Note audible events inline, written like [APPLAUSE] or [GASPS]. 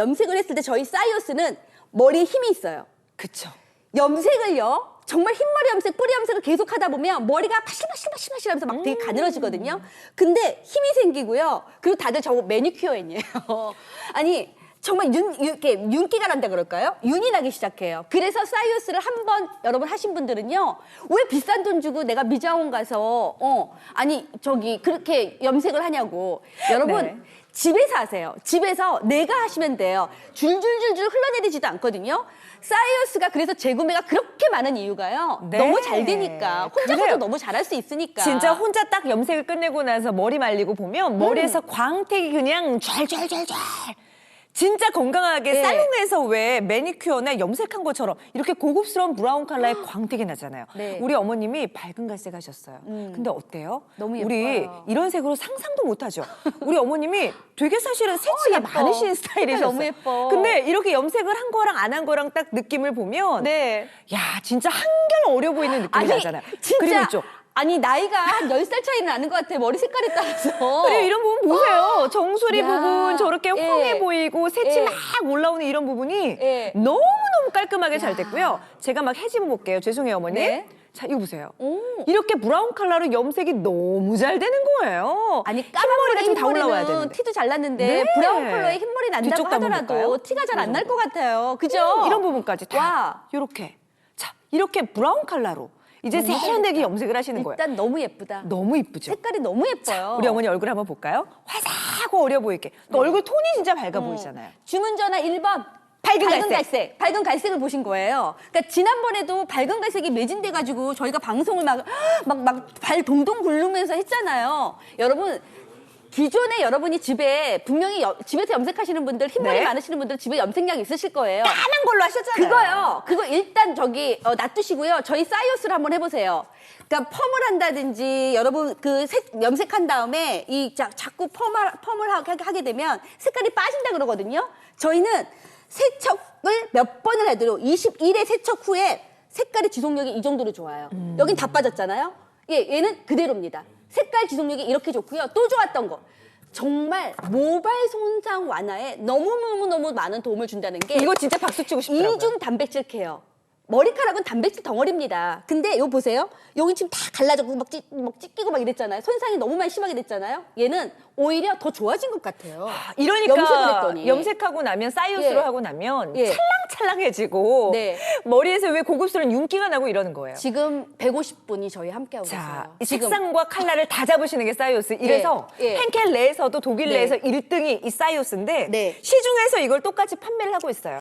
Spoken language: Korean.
염색을 했을 때 저희 사이오스는 머리에 힘이 있어요. 그쵸. 염색을요. 정말 흰머리 염색, 뿌리 염색을 계속 하다 보면 머리가 파실파실파실파실 하면서 막 되게 가늘어지거든요. 근데 힘이 생기고요. 그리고 다들 저거 매니큐어인이에요. [LAUGHS] 아니, 정말 윤, 윤- 이렇게 윤기가 난다 그럴까요? 윤이 나기 시작해요. 그래서 사이오스를 한 번 여러분 하신 분들은요. 왜 비싼 돈 주고 내가 미자원 가서 어 아니 저기 그렇게 염색을 하냐고. 여러분 네. 집에서 하세요. 집에서 내가 하시면 돼요. 줄줄줄줄 흘러내리지도 않거든요. 사이오스가 그래서 재구매가 그렇게 많은 이유가요. 네. 너무 잘 되니까. 혼자서도 그래요. 너무 잘할 수 있으니까. 진짜 혼자 딱 염색을 끝내고 나서 머리 말리고 보면 머리에서 광택이 그냥 좔좔좔좔 진짜 건강하게 네. 살롱에서 왜 매니큐어나 염색한 것처럼 이렇게 고급스러운 브라운 컬러의 광택이 나잖아요. 네. 우리 어머님이 밝은 갈색 하셨어요. 근데 어때요? 너무 우리 예뻐요. 이런 색으로 상상도 못하죠. 우리 어머님이 되게 사실은 색치가 예뻐. 많으신 스타일이셨어요. 너무 예뻐. 근데 이렇게 염색을 한 거랑 안 한 거랑 딱 느낌을 보면 네. 야 진짜 한결 어려 보이는 느낌이 아니, 나잖아요. 진짜. 그리고 있죠. 아니, 나이가 한 10살 차이는 나는 것 같아. 머리 색깔에 따라서. [LAUGHS] 그리고 이런 부분 보세요. 정수리 야, 부분 저렇게 예. 헝해 보이고 새치 예. 막 올라오는 이런 부분이 예. 너무너무 깔끔하게 잘 됐고요. 제가 막 해집어 볼게요. 죄송해요, 어머니. 네. 자, 이거 보세요. 오. 이렇게 브라운 컬러로 염색이 너무 잘 되는 거예요. 아니 까만 흰머리가 머리 지금 다 올라와야 되는데. 티도 잘 났는데 네. 브라운 컬러의 흰머리 난다고 한번 하더라도? 티가 잘안이날것 같아요. 그죠? 음, 이런 부분까지 다 와. 이렇게. 자, 이렇게 브라운 컬러로 이제 세련되게 염색을 하시는 거예요. 일단 너무 예쁘다. 너무 이쁘죠? 색깔이 너무 예뻐요. 우리 어머니 얼굴 한번 볼까요? 화사하고 어려 보이게. 또 얼굴 톤이 진짜 밝아 보이잖아요. 주문 전화 1번. 밝은 갈색. 밝은 갈색을 보신 거예요. 그러니까 지난번에도 밝은 갈색이 매진돼 가지고 저희가 방송을 막 [GASPS] 막막발 동동 굴르면서 했잖아요. 여러분 기존에 여러분이 집에 분명히 여- 집에서 염색하시는 분들 흰머리 네. 많으시는 분들 집에 염색약 있으실 거예요. 까만 걸로 하셨잖아요. 그거요. 그거 일단 저기 어, 놔두시고요. 저희 사이오스를 한번 해보세요. 그러니까 펌을 한다든지 여러분 그 색, 염색한 다음에 이 자, 자꾸 펌을 펌을 하게, 하게 되면 색깔이 빠진다 그러거든요. 저희는 세척을 몇 번을 해도 21회 세척 후에 색깔의 지속력이 이 정도로 좋아요. 여긴 다 빠졌잖아요. 예, 얘는 그대로입니다. 색깔 지속력이 이렇게 좋고요. 또 좋았던 거. 정말 모발 손상 완화에 너무너무너무 많은 도움을 준다는 게 이거 진짜 박수 치고 싶더라고요. 이중 단백질 케어. 머리카락은 단백질 덩어리입니다. 근데 요 보세요. 여기 지금 다 갈라졌고 막, 찢, 막 찢기고 막 이랬잖아요. 손상이 너무 많이 심하게 됐잖아요. 얘는 오히려 더 좋아진 것 같아요. 이러니까 염색을 했더니. 염색하고 나면 사이오스로 예. 하고 나면 예. 찰랑 찰랑해지고 네. 머리에서 왜 고급스러운 윤기가 나고 이러는 거예요. 지금 150분이 저희 함께하고 자, 계세요. 이 지금 색상과 컬러를 다 잡으시는 게 사이오스. 이래서 예. henkel 내에서도 독일 네. 내에서 1등이 이 사이오스인데 네. 시중에서 이걸 똑같이 판매를 하고 있어요.